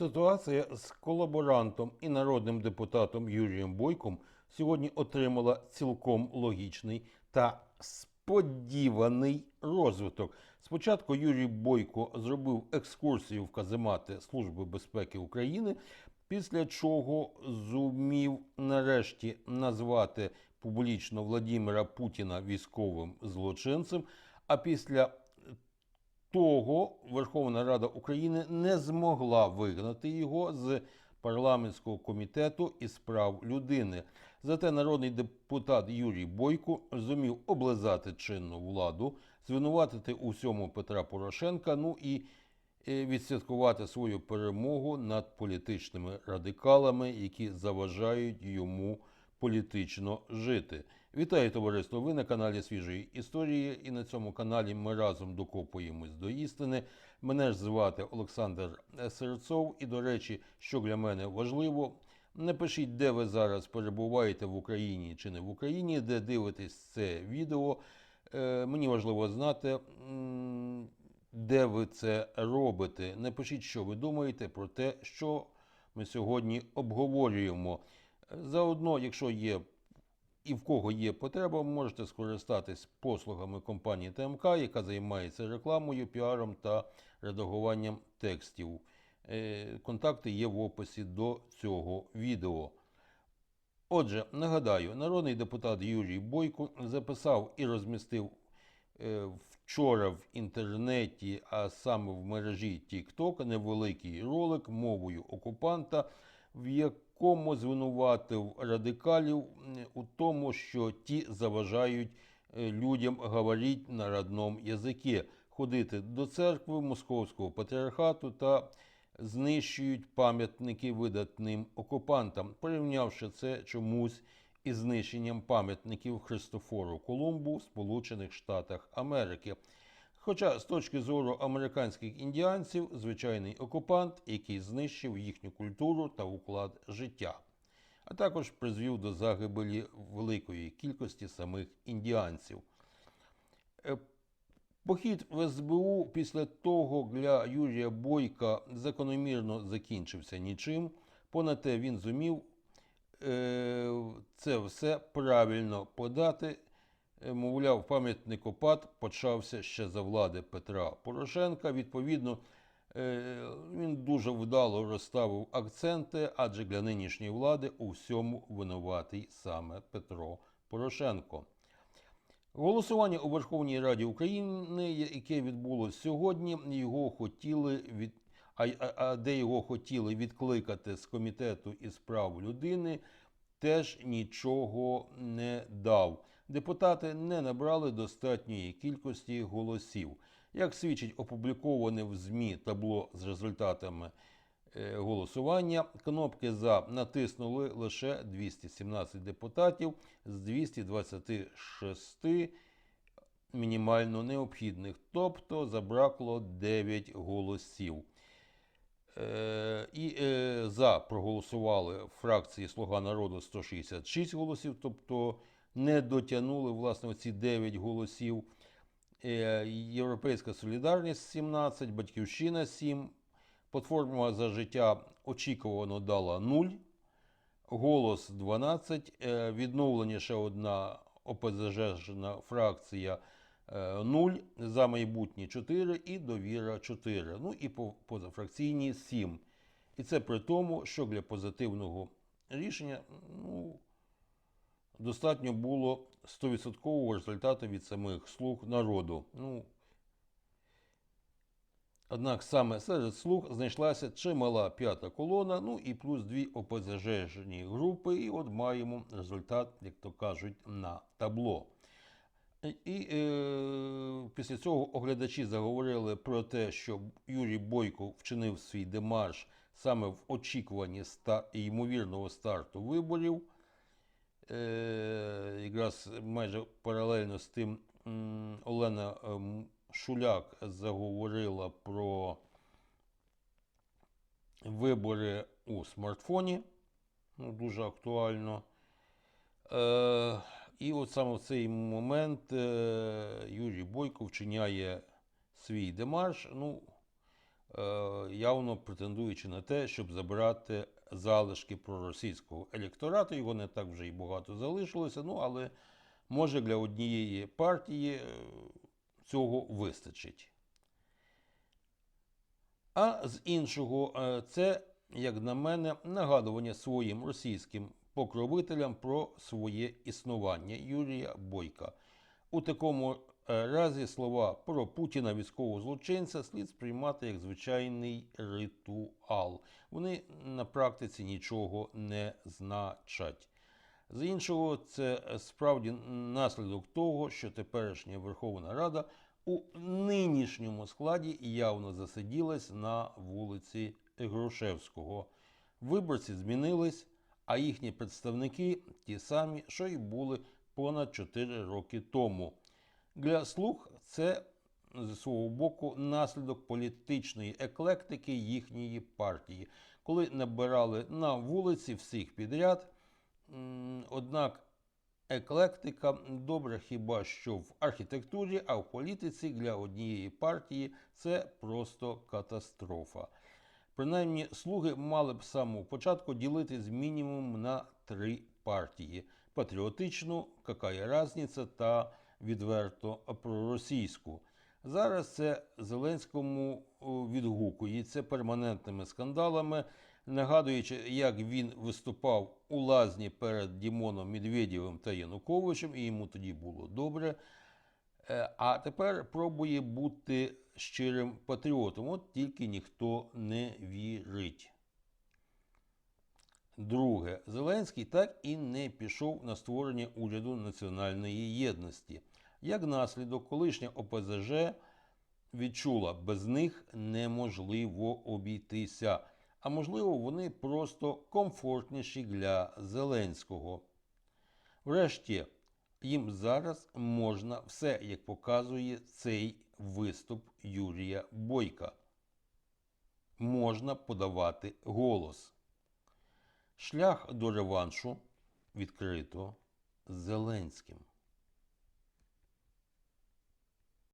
Ситуація з колаборантом і народним депутатом Юрієм Бойком сьогодні отримала цілком логічний та сподіваний розвиток. Спочатку Юрій Бойко зробив екскурсію в каземати Служби безпеки України, після чого зумів нарешті назвати публічно Владимира Путіна військовим злочинцем. А після того Верховна Рада України не змогла вигнати його з парламентського комітету із прав людини. Зате народний депутат Юрій Бойко зумів облизати чинну владу, звинуватити у всьому Петра Порошенка. Ну і е, відсвяткувати свою перемогу над політичними радикалами, які заважають йому політично жити. Вітаю товариство! Ви на каналі Свіжої історії, і на цьому каналі ми разом докопуємось до істини. Мене ж звати Олександр Серцов. І, до речі, що для мене важливо, напишіть, де ви зараз перебуваєте в Україні чи не в Україні, де дивитесь це відео. Е, Мені важливо знати, де ви це робите. Напишіть, що ви думаєте про те, що ми сьогодні обговорюємо. Заодно, якщо є і в кого є потреба, можете скористатись послугами компанії ТМК, яка займається рекламою, піаром та редагуванням текстів. Е, Контакти є в описі до цього відео. Отже, нагадаю, народний депутат Юрій Бойко записав і розмістив е, вчора в інтернеті, а саме в мережі TikTok, невеликий ролик мовою окупанта, в якому звинуватив радикалів у тому, що ті заважають е, людям говорити на родному язикі, ходити до церкви Московського патріархату та знищують пам'ятники видатним окупантам, порівнявши це чомусь із знищенням пам'ятників Христофору Колумбу в Сполучених Штатах Америки. Хоча з точки зору американських індіанців, звичайний окупант, який знищив їхню культуру та уклад життя, а також призвів до загибелі великої кількості самих індіанців. Е, Похід в СБУ після того для Юрія Бойка закономірно закінчився нічим. Понад те він зумів е, це все правильно подати. Е, Мовляв, пам'ятникопад почався ще за влади Петра Порошенка. Відповідно, е, він дуже вдало розставив акценти, адже для нинішньої влади у всьому винуватий саме Петро Порошенко. Голосування у Верховній Раді України, яке відбулося сьогодні, його хотіли від а, а де його хотіли відкликати з комітету із прав людини, теж нічого не дав. Депутати не набрали достатньої кількості голосів. Як свідчить опубліковане в ЗМІ табло з результатами е, голосування, кнопки за натиснули лише 217 депутатів з 226 мінімально необхідних, тобто забракло 9 голосів. Е, І е, за проголосували фракції Слуга народу 166 голосів, тобто не дотягнули власне ці 9 голосів. Е, Європейська солідарність 17, Батьківщина 7, Платформа за життя очікувано дала 0, голос 12, е, відновлення ще одна ОПЗЖна фракція 0, за майбутнє 4 і довіра 4. Ну і позафракційні 7. І це при тому, що для позитивного рішення ну, достатньо було 100% результату від самих слуг народу. Ну, Однак саме серед слуг знайшлася чимала п'ята колона, ну і плюс дві ОПЗЖні групи. І от маємо результат, як то кажуть, на табло. І е, після цього оглядачі заговорили про те, що Юрій Бойко вчинив свій демарш саме в очікуванні ста, ймовірного старту виборів. Е, якраз майже паралельно з тим Олена ем, Шуляк заговорила про вибори у смартфоні. Ну, дуже актуально. Е, і от саме в цей момент е, Юрій Бойко вчиняє свій демарш. Ну, е, явно претендуючи на те, щоб забрати залишки проросійського електорату. Його не так вже і багато залишилося, ну але може для однієї партії е, цього вистачить. А з іншого, е, це, як на мене, нагадування своїм російським покровителям про своє існування Юрія Бойка. У такому разі слова про Путіна військового злочинця слід сприймати як звичайний ритуал. Вони на практиці нічого не значать. З іншого, це е, справді наслідок того, що теперішня Верховна Рада у нинішньому складі явно засиділась на вулиці Грушевського. Виборці змінились, а їхні представники ті самі, що й були понад 4 роки тому. Для слуг це з свого боку наслідок політичної еклектики їхньої партії, коли набирали на вулиці всіх підряд. Однак еклектика добре хіба що в архітектурі, а в політиці для однієї партії це просто катастрофа. Принаймні, слуги мали б з самого початку ділитись мінімум на три партії: патріотичну, какая разниця та відверто проросійську. Зараз це Зеленському відгукується перманентними скандалами, нагадуючи, як він виступав у лазні перед Дімоном Медведєвим та Януковичем, і йому тоді було добре. Е, А тепер пробує бути щирим патріотом, от тільки ніхто не вірить. Друге, Зеленський так і не пішов на створення уряду національної єдності. Як наслідок, колишня ОПЗЖ відчула, без них неможливо обійтися. А можливо, вони просто комфортніші для Зеленського. Врешті, їм зараз можна все, як показує цей виступ Юрія Бойка. Можна подавати голос. Шлях до реваншу відкрито Зеленським.